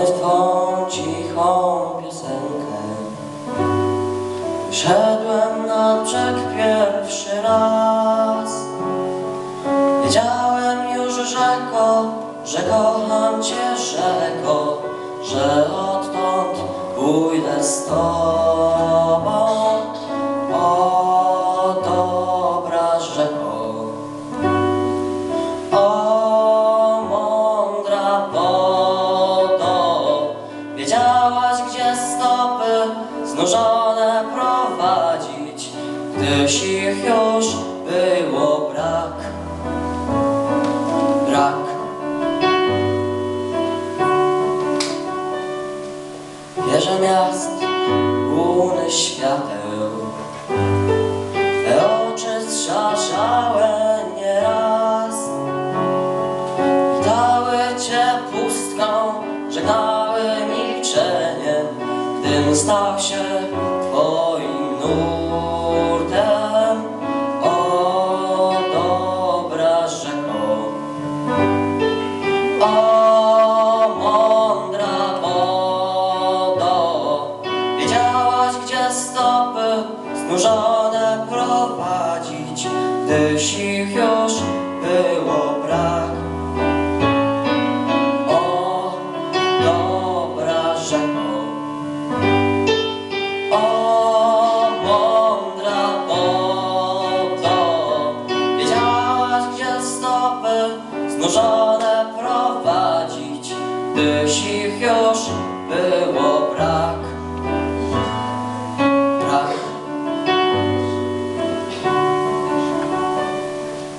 oddać Twą cichą piosenkę. Szedłem na brzeg pierwszy raz. Wiedziałem już, rzeko, że kocham Cię, rzeko, że odtąd pójdę stąd. Gdzie stopy znużone prowadzić, gdyż ich już było brak. Brak. Wieże miast, łuny świateł, Te oczy zszaszałe nieraz Witały Cię pustką, Stał się Twoim nurtem. O dobra rzeko. O mądra wodo. Wiedziałaś, gdzie stopy znużone prowadzić. Gdyż ich już było znużone prowadzić Gdyż ich już było